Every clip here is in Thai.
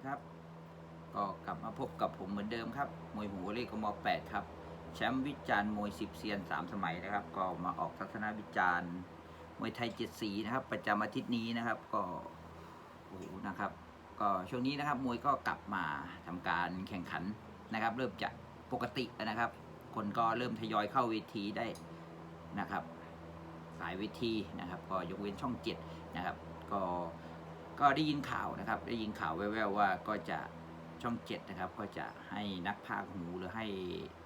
ดีครับ ก็กลับมาพบกับผมเหมือนเดิมครับ มวยหูเลขกม8ครับ แชมป์วิจารณ์มวยสิบเซียน3สมัยนะครับ ก็มาออกทัศนวิจารณ์มวยไทยเจ็ดสีนะครับ ประจำอาทิตย์นี้นะครับ ก็โอ้โหนะครับ ก็ช่วงนี้นะครับ มวยก็กลับมาทำการแข่งขันนะครับ เริ่มจะปกติแล้วนะครับ คนก็เริ่มทยอยเข้าเวทีได้นะครับ สายเวทีนะครับ ก็ยกเว้นช่องเจ็ดนะครับ ก็ ก็ได้ยินข่าวนะครับ ได้ยินข่าวแว่วๆว่าก็จะช่องเจ็ดนะครับ ก็จะให้นักพากย์หูหรือให้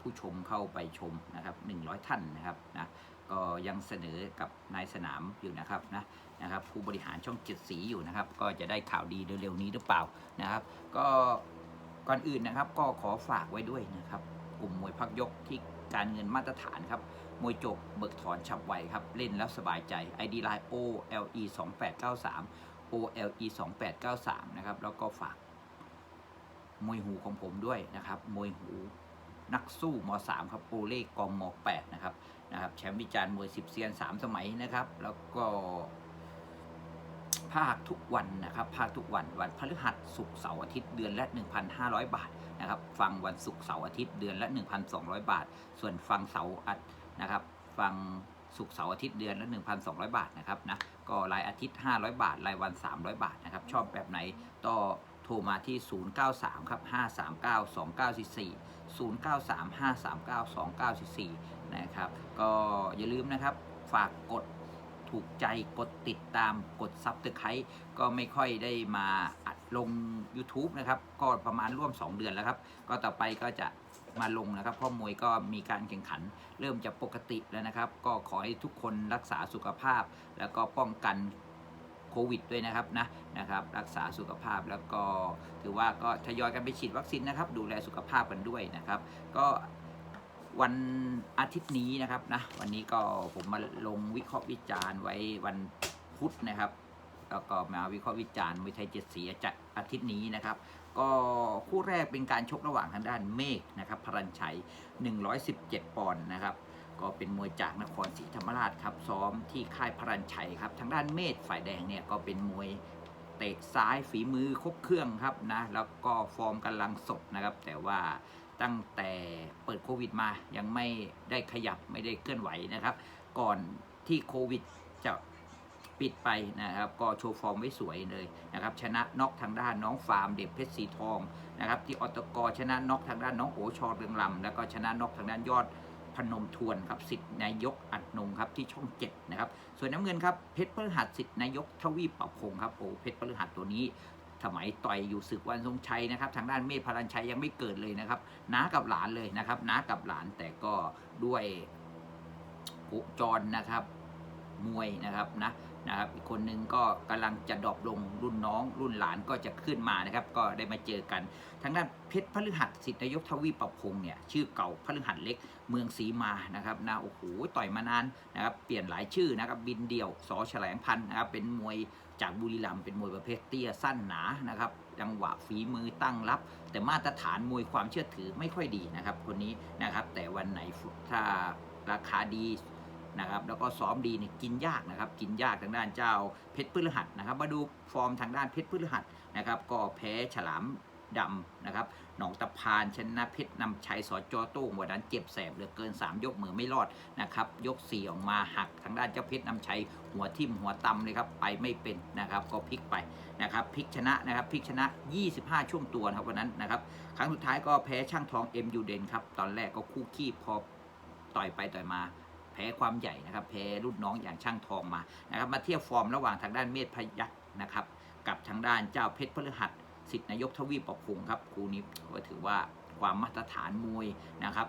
ผู้ชมเข้าไปชมนะครับ100 ท่านนะครับนะก็ยังเสนอกับนายสนามอยู่นะครับนะนะครับ ผู้บริหารช่องเจ็ดสีอยู่นะครับ ก็จะได้ข่าวดีเร็วๆนี้หรือเปล่านะครับ ก็ก่อนอื่นนะครับ ก็ขอฝากไว้ด้วยนะครับ กลุ่มมวยพักยกที่การเงินมาตรฐานครับมวยจบเบิกถอนฉับไวครับ เล่นแล้วสบายใจ ID Line OLE 2893 OLE 2893นะครับ แล้วก็ฝากมวยหูของผมด้วยนะครับ มวยหูนักสู้ม .3 ครับโอเล่กองม .8 นะครับนะครับ แชมป์วิจารณ์มวย10เซียน3 สมัยนะครับ แล้วก็ภาคทุกวันนะครับภาคทุกวันวันพฤหัสศุกร์เสาร์อาทิตย์เดือนละ 1,500 บาทนะครับ ฟังวันศุกร์เสาร์อาทิตย์เดือนละ 1,200 บาท ส่วนฟังเสาร์อาทิตย์นะครับ ฟังศุกร์เสาร์อาทิตย์เดือนละ 1,200 บาทนะครับนะ ก็รายอาทิตย์ 500 บาท รายวัน 300 บาทนะครับ ชอบแบบไหนก็โทรมาที่ 093 ครับ 539 2944 093 539 2944 นะครับ ก็อย่าลืมนะครับ ฝากกดถูกใจกดติดตามกดซับสไครต์ก็ไม่ค่อยได้มาอัดลง YouTube นะครับ ก็ประมาณร่วม 2 เดือนแล้วครับ ก็ต่อไปก็จะ มาลงนะครับเพราะมวยก็มีการแข่งขัน เริ่มจะปกติแล้วนะครับ ก็ขอให้ทุกคนรักษาสุขภาพ แล้วก็ป้องกันโควิดด้วยนะครับนะนะครับ รักษาสุขภาพแล้วก็ถือว่าก็ทยอยกันไปฉีดวัคซีนนะครับ ดูแลสุขภาพกันด้วยนะครับ ก็วันอาทิตย์นี้นะครับนะวันนี้ก็ผมมาลงวิเคราะห์วิจารณ์ไว้วันพุธนะครับแล้วก็มาวิเคราะห์วิจารณ์มวยไทยเจ็ดสีจัดอาทิตย์นี้นะครับ ก็คู่แรกเป็นการชกระหว่างทางด้านเมฆนะครับพรัญชัย 117 ปอนด์นะครับ ก็เป็นมวยจากนครศรีธรรมราชครับซ้อมที่ค่ายพรัญชัยครับทางด้านเมฆฝ่ายแดงเนี่ยก็เป็นมวยเตะซ้ายฝีมือครบเครื่องครับนะแล้วก็ฟอร์มกำลังสดนะครับ แต่ว่าตั้งแต่เปิดโควิดมายังไม่ได้ขยับไม่ได้เคลื่อนไหวนะครับ ก่อนที่โควิดจะ ปิดไปนะครับก็โชว์ฟอร์มไว้สวยเลยนะครับชนะน็อกทางด้านน้องฟาร์มเด็กเพชรสีทองนะครับที่ออตกชนะน็อกทางด้านน้องโอชอเรืองลำแล้วก็ชนะน็อกทางด้านยอดพนมทวนครับสิทธิ์นายกอัดนงครับที่ช่องเจ็ดนะครับส่วนน้ำเงินครับเพชรพฤหัสสิทธิ์นายกทวีปปรับพงครับโอ้เพชรพฤหัสตัวนี้สมัยต่อยอยู่ศึกวันทรงชัยนะครับทางด้านเมธพลันชัยยังไม่เกิดเลยนะครับน้ากับหลานเลยนะครับน้ากับหลานแต่ก็ด้วยโคจรนะครับมวยนะครับนะ นะครับ อีกคนนึงก็กำลังจะดรอปลงรุ่นน้อง รุ่นหลานก็จะขึ้นมานะครับ ก็ได้มาเจอกัน ทางด้านเพชรพฤหัสสิทธินายกทวีประพงศ์เนี่ยชื่อเก่าพฤหัสเล็กเมืองศรีมานะครับนะโอ้โหต่อยมานานนะครับเปลี่ยนหลายชื่อนะครับบินเดี่ยวสอแฉลงพันธ์นะครับเป็นมวยจากบุรีรัมย์เป็นมวยประเภทเตี้ยสั้นหนานะครับจังหวะฝีมือตั้งรับ แต่มาตรฐานมวยความเชื่อถือไม่ค่อยดีนะครับคนนี้นะครับแต่วันไหนถ้าราคาดี นะครับแล้วก็ซ้อมดีเนี่ยกินยากนะครับกินยากทางด้านเจ้าเพชรพฤหัสนะครับมาดูฟอร์มทางด้านเพชรพฤหัสนะครับก็แพ้ฉลามดำนะครับหนองตะพานชนะเพชรนำชัยสอจอโต้งวันนั้นเจ็บแสบเหลือเกิน 3 ยกมือไม่รอดนะครับยก 4 ออกมาหักทางด้านเจ้าเพชรนำชัยหัวทิ่มหัวตำเลยครับไปไม่เป็นนะครับก็พลิกไปนะครับพลิกชนะนะครับพลิกชนะ 25 ช่วงตัวนะครับวันนั้นนะครับครั้งสุดท้ายก็แพ้ช่างทองเอ็มยูเดนครับตอนแรกก็คู่ขี้พอต่อยไปต่อยมา แพ้ความใหญ่นะครับแพ้รุ่นน้องอย่างช่างทองมานะครับมาเทียบฟอร์มระหว่างทางด้านเมธพยัคฆ์นะครับกับทางด้านเจ้าเพชรพฤหัสสิทธินายกทวีปปรับปรุงครับครูนี้ก็ถือว่าความมาตรฐานมวยนะครับ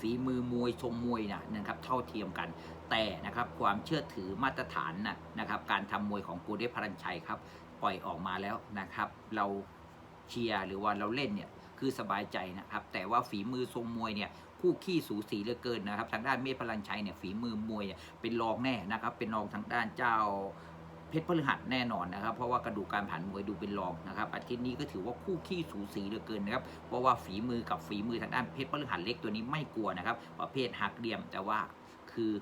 ฝีมือมวยชมมวยนะนะครับเท่าเทียมกัน แต่นะครับความเชื่อถือมาตรฐานนะนะครับการทำมวยของกูเดชพรัญชัยครับปล่อยออกมาแล้วนะครับ เราเชียร์หรือว่าเราเล่นเนี่ยคือสบายใจนะครับ แต่ว่าฝีมือทรงมวยเนี่ย คู่ขี้สูสีเหลือเกินนะครับ ทางด้านเมฆพลันชัยเนี่ยฝีมือมวยเป็นรองแน่นะครับ เป็นรองทางด้านเจ้าเพชรพฤหัสแน่นอนนะครับ เพราะว่ากระดูกการผ่านมวยดูเป็นรองนะครับอาทิตย์นี้ก็ถือว่าคู่ขี้สูสีเหลือเกินนะครับเพราะว่าฝีมือกับฝีมือทางด้านเพชรพฤหัสเล็กตัวนี้ไม่กลัวนะครับประเภทหักเหลี่ยมแต่ว่าคือ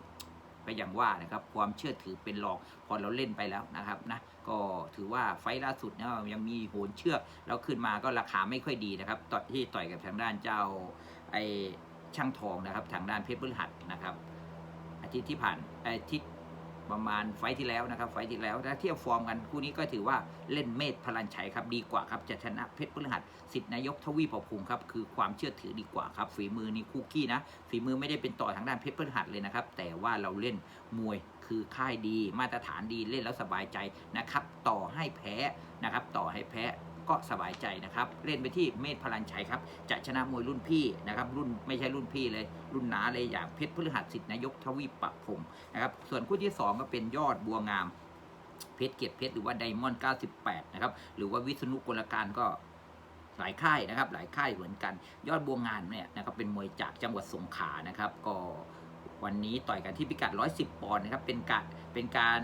ก็อย่างว่านะครับความเชื่อถือเป็นรองพอเราเล่นไปแล้วนะครับนะก็ถือว่าไฟล์ล่าสุดเนี่ยยังมีโหนเชือกแล้วขึ้นมาก็ราคาไม่ค่อยดีนะครับต่อที่ต่อยกับทางด้านเจ้าไอ ช่างทองนะครับทางด้านเพชรพฤหัสนะครับ อาทิตย์ที่ผ่านอาทิตย์ประมาณไฟที่แล้วนะครับ ไฟที่แล้วถ้าเทียบฟอร์มกันคู่นี้ก็ถือว่าเล่นเมธพลันชัยครับดีกว่าครับจะชนะเพชรพฤหัสสิทธินายกทวีปภูมิครับคือความเชื่อถือดีกว่าครับฝีมือนี่คู่ขี้นะฝีมือไม่ได้เป็นต่อทางด้านเพชรพฤหัสเลยนะครับ แต่ว่าเราเล่นมวยคือค่ายดี มาตรฐานดีเล่นแล้วสบายใจนะครับ ต่อให้แพ้นะครับ ต่อให้แพ้ ก็สบายใจนะครับ เล่นไปที่เมธพลันชัยครับ จะชนะมวยรุ่นพี่นะครับ รุ่นไม่ใช่รุ่นพี่เลย รุ่นน้าเลยอย่างเพชรพฤหัสสิทธินายกทวีปปภูมินะครับ ส่วนคู่ที่ 2 ก็เป็นยอดบัวงาม เพชรเกียรติเพชรหรือว่าไดมอนด์98 นะครับ หรือว่าวิษณุกลการก็หลายค่ายนะครับ หลายค่ายเหมือนกัน ยอดบัวงานเนี่ยนะครับเป็นมวยจากจังหวัดสงขลานะครับ ก็วันนี้ต่อยกันที่พิกัด 110 ปอนด์นะครับ เป็นการเป็นการ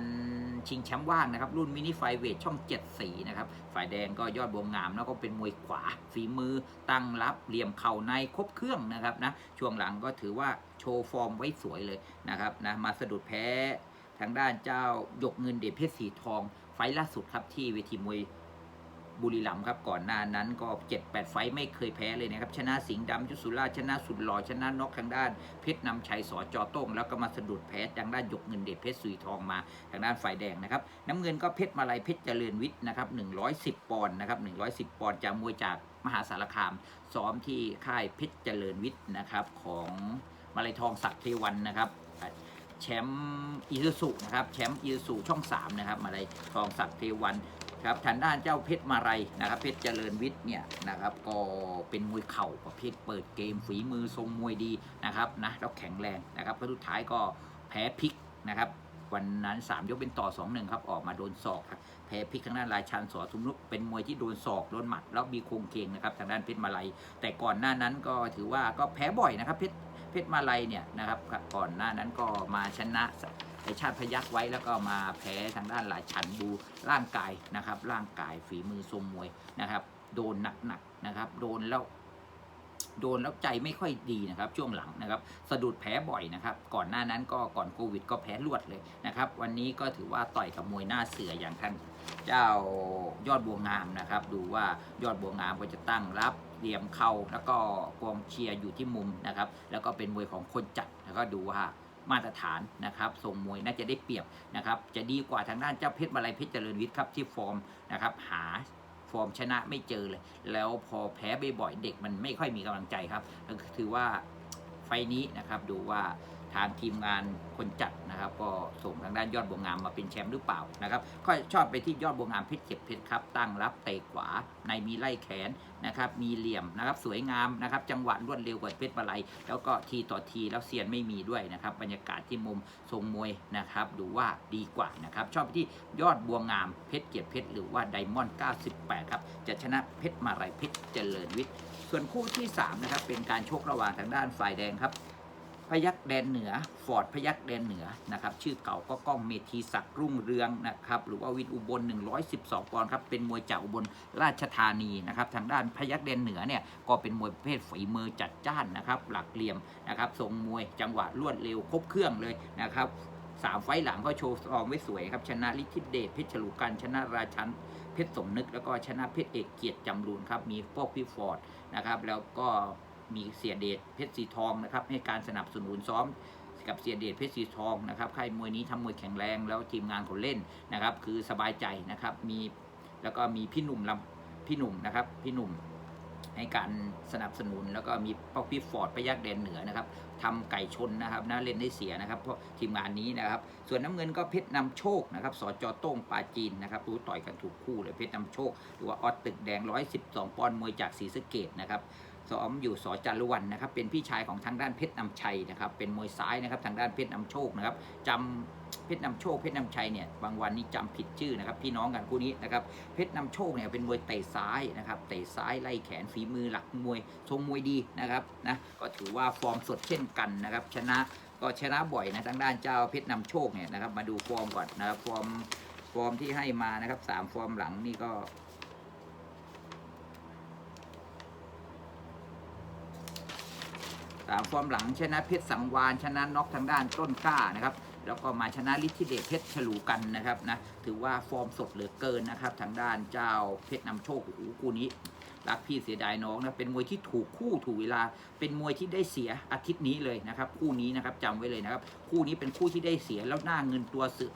ชิงแชมป์ว่างนะครับ รุ่นมินิไฟเวทช่อง 7 สีนะครับ ฝ่ายแดงก็ยอดบวงาม แล้วก็เป็นมวยขวา ฝีมือตั้งรับเหลี่ยมเข่าในครบเครื่องนะครับนะช่วงหลังก็ถือว่าโชว์ฟอร์มไว้สวยเลยนะครับนะมาสะดุดแพ้ทางด้านเจ้าหยกเงินเดชเพชรสีทองไฟล่าสุดครับที่เวทีมวย บุรีรัมย์ครับก่อนหน้านั้นก็ 7-8 ไฟล์ไม่เคยแพ้เลยนะครับ ชนะสิงห์ดำยุสุราชนะสุดหล่อชนะนกทางด้านเพชรนำชัยสอจอโต้งแล้วก็มาสะดุดแพ้ทางด้านหยกเงินเดชเพชรสีทองมาทางด้านฝ่ายแดงนะครับน้ำเงินก็เพชรมาลัยเพชรเจริญวิทย์นะครับ110 ปอนด์นะครับ110 ปอนด์จากมวยจากมหาสารคาม ซ้อมที่ค่ายเพชรเจริญวิทย์นะครับของมาลัยทองศักดิ์เทวันนะครับแชมป์อีซูซุนะครับแชมป์อีซูซุช่อง 3 นะครับมาลัยทองศักดิ์เทวัน ครับทางด้านเจ้าเพชรมาลัยนะครับ เพชรเจริญวิทย์เนี่ยนะครับ ก็เป็นมวยเข่าประเภทเปิดเกมฝีมือทรงมวยดีนะครับนะแล้วแข็งแรงนะครับแล้วสุดท้ายก็แพ้พลิกนะครับวันนั้น 3 ยกเป็นต่อ 2-1 ครับ ออกมาโดนศอกครับแพ้พลิกทางด้านราชันสอทุมนุกเป็นมวยที่โดนศอกโดนหมัด แล้วมีโครงเคงนะครับทางด้านเพชรมาลัย แต่ก่อนหน้านั้นก็ถือว่าก็แพ้บ่อยนะครับเพชรเพชรมาลัยเนี่ยนะครับก่อนหน้านั้นก็มาชนะ ไอชาติพยักไว้แล้วก็มาแพ้ทางด้านหลายชันบูร่างกายนะครับ ร่างกายฝีมือทรงมวยนะครับ โดนหนักๆนะครับ โดนแล้วโดนแล้วใจไม่ค่อยดีนะครับ ช่วงหลังนะครับ สะดุดแพ้บ่อยนะครับ ก่อนหน้านั้นก็ก่อนโควิด ก็แพ้รวดเลยนะครับ วันนี้ก็ถือว่าต่อยกับมวยหน้าเสืออย่างท่านเจ้ายอดบัวงามนะครับ ดูว่ายอดบัวงามก็จะตั้งรับเหลี่ยมเข่าแล้วก็กองเชียร์อยู่ที่มุมนะครับ แล้วก็เป็นมวยของคนจัดแล้วก็ดูว่า มาตรฐานนะครับทรงมวยน่าจะได้เปรียบนะครับจะดีกว่าทางด้านเจ้าเพชรมาลัยเพชรเจริญวิทย์ครับที่ฟอร์มนะครับหาฟอร์มชนะไม่เจอเลย แล้วพอแพ้บ่อยๆเด็กมันไม่ค่อยมีกำลังใจครับก็ถือว่าไฟนี้นะครับดูว่า ทางทีมงานคนจัดนะครับ ก็ส่งทางด้านยอดบัวงามมาเป็นแชมป์หรือเปล่านะครับก็ชอบไปที่ยอดบัวงามเพชรเจ็บเพชรครับ ตั้งรับเตะขวาในมีไล่แขนนะครับ มีเหลี่ยมนะครับสวยงามนะครับ จังหวะรวดเร็วกว่าเพชรมาลัยแล้วก็ทีต่อทีแล้วเซียนไม่มีด้วยนะครับ บรรยากาศที่มุมทรงมวยนะครับดูว่าดีกว่านะครับ ชอบไปที่ยอดบัวงามเพชรเกียรติเพชรหรือว่าไดมอนด์98 ครับ จะชนะเพชรมาลัยเพชรเจริญวิทย์ส่วนคู่ที่3นะครับเป็นการชกระหว่างทางด้านฝ่ายแดงครับ พยักแดนเหนือ ฟอร์ดพยักแดนเหนือนะครับ ชื่อเก่าก็ก้องเมธีศักดิ์รุ่งเรืองนะครับ หรือว่าวินอุบล 112 ปอนด์ครับ เป็นมวยจากอุบลราชธานีนะครับ ทางด้านพยักแดนเหนือเนี่ย ก็เป็นมวยประเภทฝีมือจัดจ้านนะครับ หลักเหลี่ยมนะครับ ทรงมวยจังหวะรวดเร็วครบเครื่องเลยนะครับสามไฟหลังก็โชว์ฟอร์มไว้สวยครับ ชนะลิทิเดชเพชรฉลูกันชนะราชันเพชรสมนึก แล้วก็ชนะเพชรเอกเกียรติจำรูนครับ มีพวกพี่ฟอร์ดนะครับ แล้วก็ มีเสียเดชเพชรสีทองนะครับให้การสนับสนุนซ้อมกับเสียเดชเพชรสีทองนะครับค่ายมวยนี้ทำมวยแข็งแรงแล้วทีมงานเขาเล่นนะครับ คือสบายใจนะครับมีแล้วก็มีพี่หนุ่มลำพี่หนุ่มนะครับพี่หนุ่มให้การสนับสนุนแล้วก็มีป๊อพี่ฟอร์ดพยักแดนเหนือนะครับทำไก่ชนนะครับนะเล่นได้เสียนะครับเพราะทีมงานนี้นะครับ ส่วนน้ำเงินก็เพชรนำโชคนะครับสจโต้งปาจีนนะครับรู้ต่อยกันถูกคู่เลยเพชรนำโชค หรือว่าออสตึกแดง 112 ปอนด์มวยจากศรีสะเกดนะครับ ซ้อมอยู่สอจารุวันนะครับ เป็นพี่ชายของทางด้านเพชรนำชัยนะครับ เป็นมวยซ้ายนะครับ ทางด้านเพชรนำโชคนะครับจำเพชรนำโชคเพชรนำชัยเนี่ยบางวันนี่จำผิดชื่อนะครับ พี่น้องกันคู่นี้นะครับเพชรนำโชคเนี่ยเป็นมวยเตะซ้ายนะครับเตะซ้ายไล่แขนฝีมือหลักมวยทรงมวยดีนะครับนะก็ถือว่าฟอร์มสดเช่นกันนะครับ ชนะก็ชนะบ่อยนะทางด้านเจ้าเพชรนำโชคเนี่ยนะครับมาดูฟอร์มก่อนนะครับฟอร์มฟอร์มที่ให้มานะครับสามฟอร์มหลังนี่ก็ สาม ฟอร์มหลังชนะเพชรสังวานชนะน็อกทางด้านต้นกล้านะครับแล้วก็มาชนะฤทธิเดชเพชรฉลูกันนะครับนะถือว่าฟอร์มสดเหลือเกินนะครับ ทางด้านเจ้าเพชรนำโชคโอ้โหคู่นี้รักพี่เสียดายน้องนะเป็นมวยที่ถูกคู่ถูกเวลา เป็นมวยที่ได้เสียอาทิตย์นี้เลยนะครับ คู่นี้นะครับจำไว้เลยนะครับ คู่นี้เป็นคู่ที่ได้เสียแล้วหน้าเงินตัวเสือ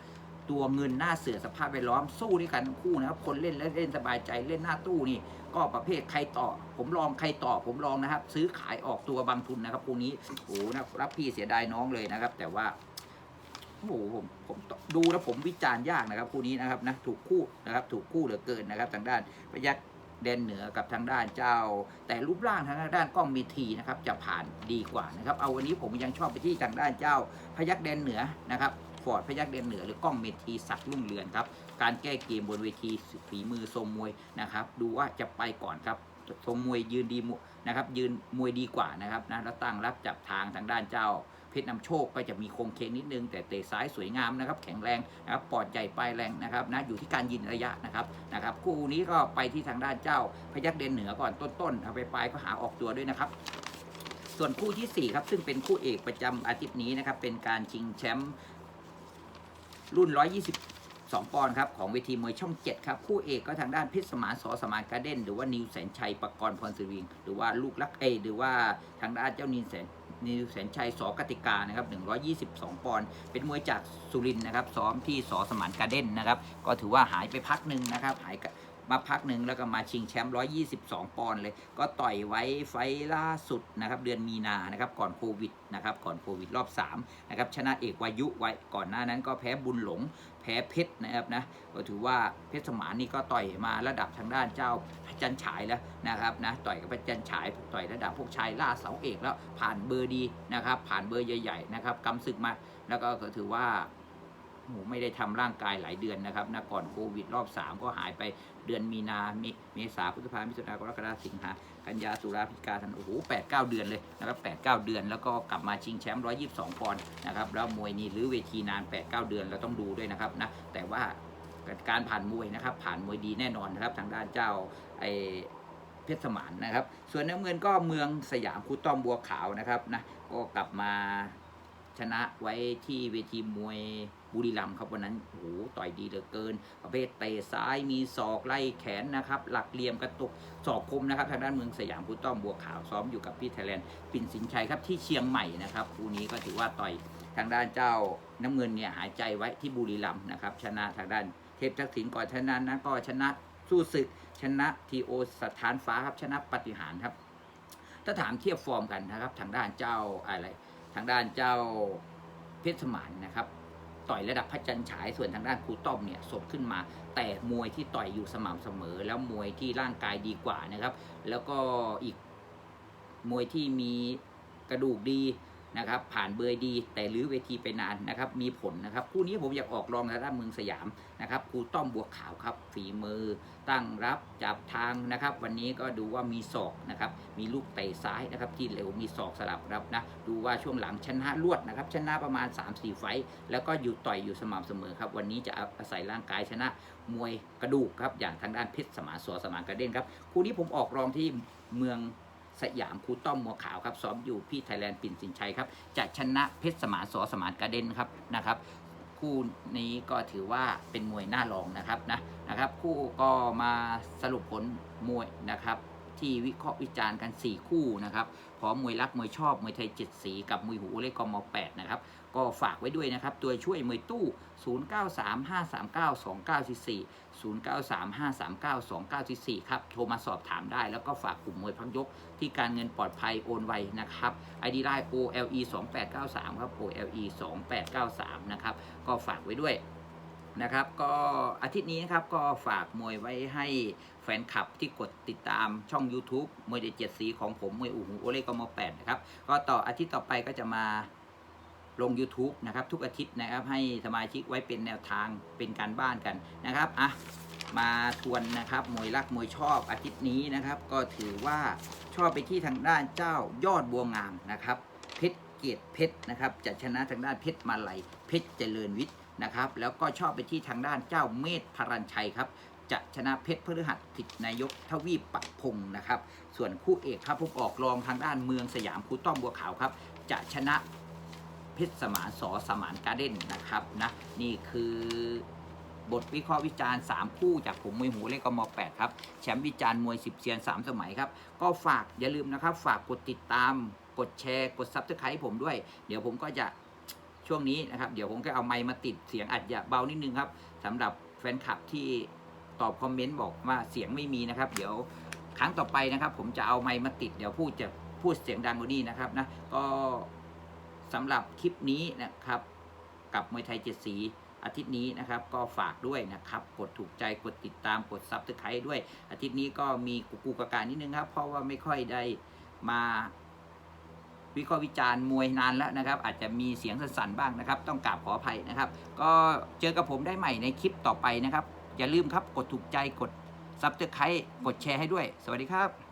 ตัวเงินหน้าเสือสภาพแวดล้อมสู้ด้วยกันทั้งคู่นะครับ คนเล่นและเล่นสบายใจเล่นหน้าตู้นี่ ก็ประเภทใครต่อ ผมลองใครต่อผมลองนะครับ ซื้อขายออกตัวบางทุนนะครับคู่นี้โอ้โหนะรับพี่เสียดายน้องเลยนะครับ แต่ว่าโอ้โหผมผมดูแล้วผมวิจารณ์ยากนะครับคู่นี้นะครับนะถูกคู่นะครับ ถูกคู่เหลือเกินนะครับ ทางด้านพยักแดนเหนือกับทางด้านเจ้า แต่รูปร่างทางด้านกล้องมีทีนะครับ จะผ่านดีกว่านะครับ เอาวันนี้ผมยังชอบไปที่ทางด้านเจ้า พยักแดนเหนือนะครับ ฟอร์ดพยักแดนเหนือ หรือกล้องเมทีศักดิ์รุ่งเรืองครับ การแก้เกมบนเวทีฝีมือทรงมวยนะครับ ดูว่าจะไปก่อนครับทรงมวยยืนดีนะครับ ยืนมวยดีกว่านะครับนะแล้วตั้งรับจับทางทางด้านเจ้าเพชรนำโชคก็จะมีโครงเคงนิดนึง แต่เตะซ้ายสวยงามนะครับ แข็งแรงนะครับปอดใหญ่ปลายแรงนะครับนะอยู่ที่การยิงระยะนะครับนะครับคู่นี้ก็ไปที่ทางด้านเจ้าพยักเดนเหนือก่อนต้นๆเอาไปปลายก็หาออกตัวด้วยนะครับส่วนคู่ทีสี่ 4 ครับ ซึ่งเป็นคู่เอกประจำอาทิตย์นี้นะครับ เป็นการชิงแชมป์ รุ่น 122 ปอนด์ครับ ของเวทีมวยช่อง 7 ครับ คู่เอกก็ทางด้านพิสมานสอสมานการเด่นหรือว่านิวแสนชัยปกรณ์พรสิริง หรือว่าลูกรักเอหรือว่าทางด้านเจ้านิวแสนนิวแสนชัยสอกติกานะครับ122 ปอนด์เป็นมวยจากสุรินทร์นะครับซ้อมที่สอสมานการเด่นนะครับ ก็ถือว่าหายไปพักหนึ่งนะครับหาย มาพักหนึ่งแล้วก็มาชิงแชมป์122 ปอนด์เลย ก็ต่อยไว้ไฟล่าสุดนะครับเดือนมีนานะครับก่อนโควิดนะครับก่อนโควิดรอบ3นะครับชนะเอกวายุไว้ก่อนหน้านั้นก็แพ้บุญหลงแพ้เพชรนะครับนะก็ถือว่าเพชรสมานนี่ก็ต่อยมาระดับทางด้านเจ้าพระจันฉายแล้วนะครับนะต่อยกับพระจันฉายต่อยระดับพวกชายล่าเสาเอกแล้วผ่านเบอร์ดีนะครับผ่านเบอร์ใหญ่ๆนะครับกำศึกมาแล้วก็ถือว่า โอ้โหไม่ได้ทำร่างกายหลายเดือนนะครับนะก่อนโควิดรอบ 3 ก็หายไปเดือนมีนาเมเมษาพฤษภามิถุนากรกฎาสิงหากันยาตุลาพิกาธันโอ้โหแปดเก้าเดือนเลยนะครับแปดเก้าเดือนแล้วก็กลับมาชิงแชมป์ร้อยยี่สิบสองปอนด์นะครับแล้วมวยนี้หรือเวทีนานแปดเก้าเดือนเราต้องดูด้วยนะครับนะแต่ว่าการผ่านมวยนะครับ ผ่านมวยดีแน่นอนนะครับทางด้านเจ้าไอเพชรสมานนะครับ ส่วนน้ำเงินก็เมืองสยามครูต้อมบัวขาวนะครับนะก็กลับมา ชนะไว้ที่เวทีมวยบุรีรัมย์ครับวันนั้นโอ้โหต่อยดีเหลือเกิน ประเภทเตะซ้ายมีศอกไล่แขนนะครับ หลักเหลี่ยมกระตุกศอกคมนะครับ ทางด้านเมืองสยามครูต้อมบัวขาวซ้อมอยู่กับพี่ไทยแลนด์ปิ่นสินชัยครับที่เชียงใหม่นะครับคู่นี้ก็ถือว่าต่อยทางด้านเจ้าน้ำเงินเนี่ยหายใจไว้ที่บุรีรัมย์นะครับ ชนะทางด้านเทพทักษิณก่อนชนะนะก็ชนะสู้ศึก ชนะทีโอสถานฟ้าครับชนะปฏิหารครับ ถ้าถามเทียบฟอร์มกันนะครับ ทางด้านเจ้าอะไร ทางด้านเจ้าเพชรสมานนะครับ ต่อยระดับพระจันทร์ฉายส่วนทางด้านครูต้อมเนี่ยสดขึ้นมา แต่มวยที่ต่อยอยู่สม่ำเสมอ แล้วมวยที่ร่างกายดีกว่านะครับ แล้วก็อีกมวยที่มีกระดูกดี นะครับผ่านเบอร์ดี แต่ลื้อเวทีไปนานนะครับมีผลนะครับคู่นี้ผมอยากออกรองทางด้านเมืองสยามนะครับครูต้อมบัวขาวครับฝีมือ ตั้งรับจับทางนะครับ วันนี้ก็ดูว่ามีศอกนะครับมีลูกเตะซ้ายนะครับที่เร็วมีศอกสลับรับนะดูว่าช่วงหลังชนะรวดนะครับชนะประมาณ 3-4 ไฟต์แล้วก็อยู่ต่อยอยู่สม่ำเสมอครับวันนี้จะอาศัยร่างกายชนะมวยกระดูกครับอย่างทางด้านเพชรสมานสัวสมานกระเด้นครับคู่นี้ผมออกรองที่เมือง สยามครูต้อมมัวขาวครับซ้อมอยู่พี่ไทยแลนด์ปิ่นสินชัยครับจะชนะเพชรสมานสอสมานกระเด็นครับนะครับคู่นี้ก็ถือว่าเป็นมวยหน้ารองนะครับนะนะครับคู่ก็มาสรุปผลมวยนะครับที่วิเคราะห์วิจารณ์กัน 4 คู่นะครับ พร้อมมวยรักมวยชอบมวยไทยเจ็ดสีกับมวยหูเล็กกม8นะครับก็ฝากไว้ด้วยนะครับ ตัวช่วยมวยตู้ 0935392944 0935392944 ครับ โทรมาสอบถามได้ แล้วก็ฝากกลุ่มมวยพักยกที่การเงินปลอดภัยโอนไวนะครับ ID ไลน์ OLE 2893ครับ OLE 2893นะครับ ก็ฝากไว้ด้วยนะครับ ก็อาทิตย์นี้นะครับก็ฝากมวยไว้ให้ ฟนคลับที่กดติดตามช่อง YouTube มวยเด็ดเจ็ดสีของผมมวยอูหูโอเล่กม8นะครับก็ต่ออาทิตย์ต่อไปก็จะมาลง YouTube นะครับ ทุกอาทิตย์นะครับ ให้สมาชิกไว้เป็นแนวทางเป็นการบ้านกันนะครับอะมาทวนนะครับมวยรักมวยชอบอาทิตย์นี้นะครับ ก็ถือว่าชอบไปที่ทางด้านเจ้ายอดบัวงามนะครับ เพชรเกียรติเพชรนะครับจะชนะทางด้านเพชรมาลัยเพชรเจริญวิทย์นะครับ แล้วก็ชอบไปที่ทางด้านเจ้าเมธพรัญชัยครับ จะชนะเพชรพฤหัสถิตนายกทวีปปักพงศ์นะครับ ส่วนคู่เอกครับผมออกรองทางด้านเมืองสยามคูต้อมบัวขาวครับ จะชนะเพชรสมานสอสมานการ์เด้นนะครับนะนี่คือบทวิเคราะห์วิจารณ์ 3 คู่จากผมมวยหูเลขกม8ครับแชมป์วิจารณ์มวย 10เซียน 3 สมัยครับ ก็ฝากอย่าลืมนะครับ ฝากกดติดตาม กดแชร์ กดซับสไครต์ผมด้วย เดี๋ยวผมก็จะช่วงนี้นะครับ เดี๋ยวผมก็เอาไมค์มาติดเสียงอาจจะเบานิดนึงครับสำหรับแฟนคลับที่ ตอบคอมเมนต์บอกว่าเสียงไม่มีนะครับ เดี๋ยวครั้งต่อไปนะครับ ผมจะเอาไมค์มาติดเดี๋ยวพูดจะพูดเสียงดังกว่านี้นะครับนะก็สำหรับคลิปนี้นะครับ กับมวยไทยเจ็ดสีอาทิตย์นี้นะครับ ก็ฝากด้วยนะครับ กดถูกใจกดติดตามกดซับสไครต์ด้วย อาทิตย์นี้ก็มีกุกูกะการนิดนึงครับ เพราะว่าไม่ค่อยได้มาวิเคราะห์วิจารณ์มวยนานแล้วนะครับ อาจจะมีเสียงสั่นๆบ้างนะครับ ต้องกราบขออภัยนะครับ ก็เจอกับผมได้ใหม่ในคลิปต่อไปนะครับ อย่าลืมครับกดถูกใจกดซับสไครต์กดแชร์ให้ด้วย สวัสดีครับ